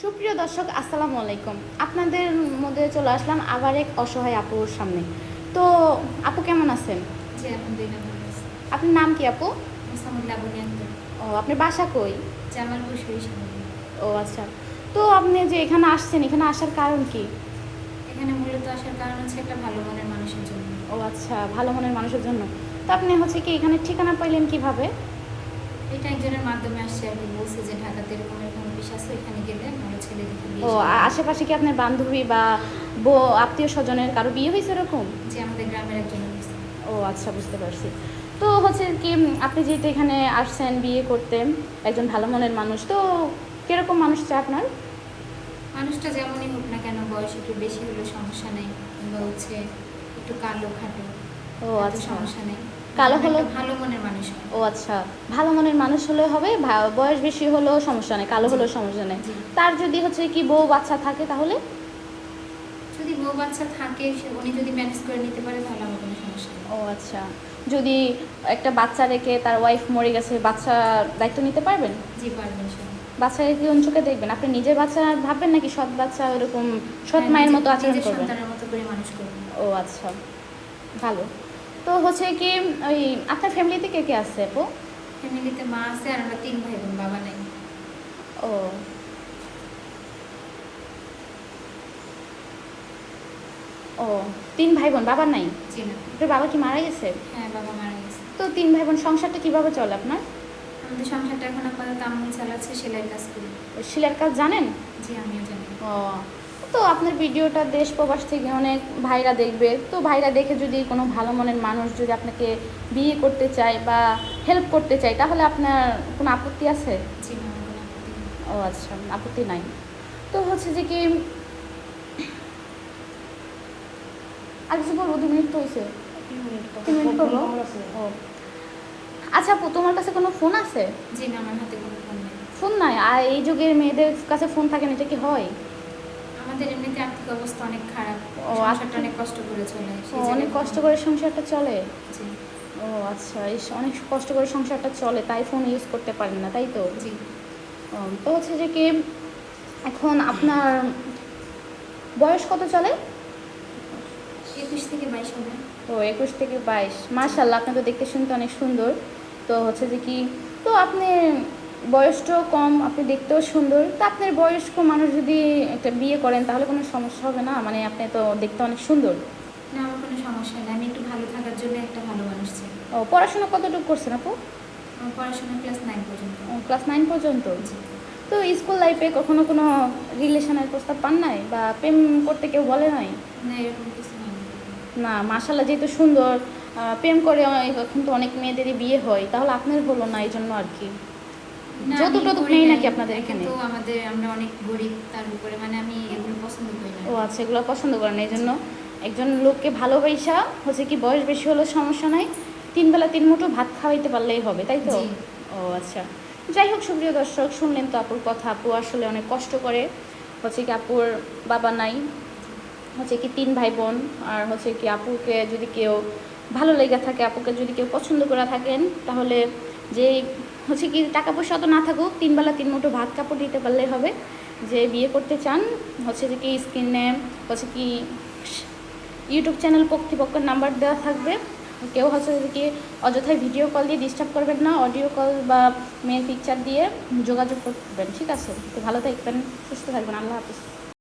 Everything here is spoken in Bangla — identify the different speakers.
Speaker 1: সুপ্রিয় দর্শক আসসালামু আলাইকুম। আপনাদের মধ্যে চলে আসলাম আবার এক অসহায় আপুর সামনে। তো আপু কেমন আছেন? আপনার নাম কি আপু? ও আপনার বাসা কই? ও আচ্ছা। তো আপনি যে এখানে আসছেন এখানে আসার কারণ কি?
Speaker 2: এখানে মূলত আসার কারণ হচ্ছে একটা ভালো মনের মানুষের জন্য।
Speaker 1: ও আচ্ছা ভালো মনের মানুষের জন্য। তো আপনি হচ্ছে কি এখানে ঠিকানা পাইলেন কীভাবে?
Speaker 2: এটা একজনের মাধ্যমে আসছে আর কি বলছে যে ঢাকাতে এরকম এরকম আছে ওইখানে গেলে ভালো ছেলে দেখে বিয়ে
Speaker 1: ও আশেপাশে কি আপনার বান্ধবী বা বো আত্মীয় স্বজনের কারও বিয়ে হয়েছে এরকম?
Speaker 2: যে আমাদের গ্রামের একজন
Speaker 1: ও আচ্ছা বুঝতে পারছি। তো হচ্ছে কি আপনি যেহেতু এখানে আসছেন বিয়ে করতে একজন ভালো মনের মানুষ তো কীরকম মানুষ চাই আপনার?
Speaker 2: মানুষটা যেমনই হোক না কেন বয়স একটু বেশি হলে সমস্যা নেই কিংবা হচ্ছে একটু কালো খাটো
Speaker 1: ও আচ্ছা।
Speaker 2: সমস্যা নেই।
Speaker 1: কালো হলো-
Speaker 2: ভালো মনের মানুষ
Speaker 1: ও আচ্ছা ভালো মনের মানুষ হলে হবে বয়স বেশি হলেও সমস্যা নেই কালো হলেও সমস্যা নেই। তার যদি হচ্ছে কি বউ বাচ্চা থাকে তাহলে?
Speaker 2: যদি বউ বাচ্চা থাকে সে উনি যদি ম্যানেজ করে নিতে পারে তাহলে আমার কোনো সমস্যা
Speaker 1: ও আচ্ছা যদি একটা বাচ্চা রেখে তার ওয়াইফ মরে গেছে বাচ্চা দায়িত্ব নিতে পারবেন?
Speaker 2: জি পারবেন
Speaker 1: বাচ্চাকে কি কোন চোখে দেখবেন? আপনি নিজের বাচ্চা ভাববেন নাকি সৎ বাচ্চা ওরকম সৎ
Speaker 2: হ্যাঁ,
Speaker 1: মায়ের মতো আচরণ করবেন। ও আচ্ছা ভালো। তো হচ্ছে কি ওই আপনার ফ্যামিলিতে কে কে আছে আপু?
Speaker 2: ফ্যামিলিতে মা আছে আর আমরা তিন ভাই বোন বাবা নাই।
Speaker 1: ও। ও তিন ভাই বোন বাবা নাই?
Speaker 2: জি না।
Speaker 1: আপনার বাবা কি মারা গেছে?
Speaker 2: হ্যাঁ বাবা মারা গেছে।
Speaker 1: তো তিন ভাই বোন সংসারটা কীভাবে চলে আপনার?
Speaker 2: আমাদের সংসারটা এখন আপাতত আম্মু চালাচ্ছে সেলাইয়ের কাজ করি।
Speaker 1: শিলার কাজ জানেন?
Speaker 2: জি আমিও জানি।
Speaker 1: ও তো আপনার ভিডিওটা দেশ প্রবাস থেকে অনেক ভাইরা দেখবে। তো ভাইরা দেখে যদি কোনো ভালো মনের মানুষ যদি আপনাকে বিয়ে করতে চায় বা হেল্প করতে চায় তাহলে আপনার কোনো আপত্তি আছে। ও আচ্ছা আপত্তি নাই। তো হচ্ছে যে কি আর কিছু বলব? দু মিনিট তো হয়েছে তিন মিনিট করব? ও। আচ্ছা আপু তোমার কাছে কোনো ফোন আছে?
Speaker 2: জি না আমার হাতে কোনো ফোন নেই।
Speaker 1: ফোন নাই? আর এই যুগের মেয়েদের কাছে ফোন থাকে না এটা কি হয়?
Speaker 2: আমাদের এমনিতে আর্থিক অবস্থা অনেক খারাপ।
Speaker 1: ও,
Speaker 2: সংসারটা অনেক কষ্ট করে চলে
Speaker 1: অনেক কষ্ট করে সংসারটা চলে? ও আচ্ছা এই অনেক কষ্ট করে সংসারটা চলে তাই ফোন ইউজ করতে পারেন না তাই তো?
Speaker 2: জি।
Speaker 1: তো হচ্ছে যে কি এখন আপনার বয়স কত চলে?
Speaker 2: একুশ থেকে বাইশ হবে।
Speaker 1: ও একুশ থেকে বাইশ। মার্শাল্লাহ আপনাকে দেখতে শুনতে অনেক সুন্দর। তো হচ্ছে যে কি তো আপনি বয়সটাও কম আপনি দেখতেও সুন্দর। তা আপনার বয়স্ক মানুষ যদি একটা বিয়ে করেন তাহলে কোনো সমস্যা হবে না? মানে আপনি তো দেখতে অনেক সুন্দর।
Speaker 2: না আমার কোনো সমস্যা নেই। আমি একটু ভালো থাকার জন্য একটা ভালো মানুষ চাই।
Speaker 1: ও পড়াশোনা কতটুকু করছেন আপু?
Speaker 2: আমার পড়াশোনা ক্লাস নাইন পর্যন্ত।
Speaker 1: ক্লাস নাইন পর্যন্ত? তো স্কুল লাইফে কখনো কোনো রিলেশনের প্রস্তাব পান নাই? বা প্রেম করতে কেউ বলে নাই?
Speaker 2: না এরকম কিছু
Speaker 1: না মাসাল্লাহ যেহেতু সুন্দর প্রেম করে অনেক- এখন তো অনেক মেয়েদেরই বিয়ে হয় তাহলে আপনার হলো না এই জন্য আর কি? যৌতুক টৌতুক নেই নাকি আপনাদের এখানে?
Speaker 2: কিন্তু আমাদের আমরা অনেক গরিব তার উপরে মানে আমি এগুলো পছন্দ করি না।
Speaker 1: ও আচ্ছা এগুলো পছন্দ করেন এই জন্য একজন লোককে ভালোবাসা হচ্ছে কি বয়স বেশি হলেও সমস্যা নাই তিন বেলা তিন মুঠো ভাত খাওয়াইতে পারলেই হবে তাই তো? ও আচ্ছা। যাই হোক সুপ্রিয় দর্শক শুনলেন তো আপুর কথা আপু আসলে অনেক কষ্ট করে হচ্ছে কি আপুর বাবা নাই হচ্ছে কি তিন ভাই বোন আর হচ্ছে কি আপুকে যদি কেউ ভালো লেগে থাকে আপুকে যদি কেউ পছন্দ করে থাকেন তাহলে যে হচ্ছে কি, টাকা পয়সা তো না থাকুক তিনবেলা তিন মুঠো ভাত কাপড় দিতে পারলেই হবে। যে বিয়ে করতে চান, হচ্ছে যে কি স্ক্রিনে হচ্ছে কি ইউটিউব চ্যানেল কর্তৃপক্ষের নাম্বার দেওয়া থাকবে। কেউ হচ্ছে কি অযথায় ভিডিও কল দিয়ে ডিস্টার্ব করবেন না অডিও কল বা মেয়ের পিকচার দিয়ে যোগাযোগ করবেন, ঠিক আছে? তো ভালো থাকবেন, সুস্থ থাকবেন, আল্লাহ হাফিজ।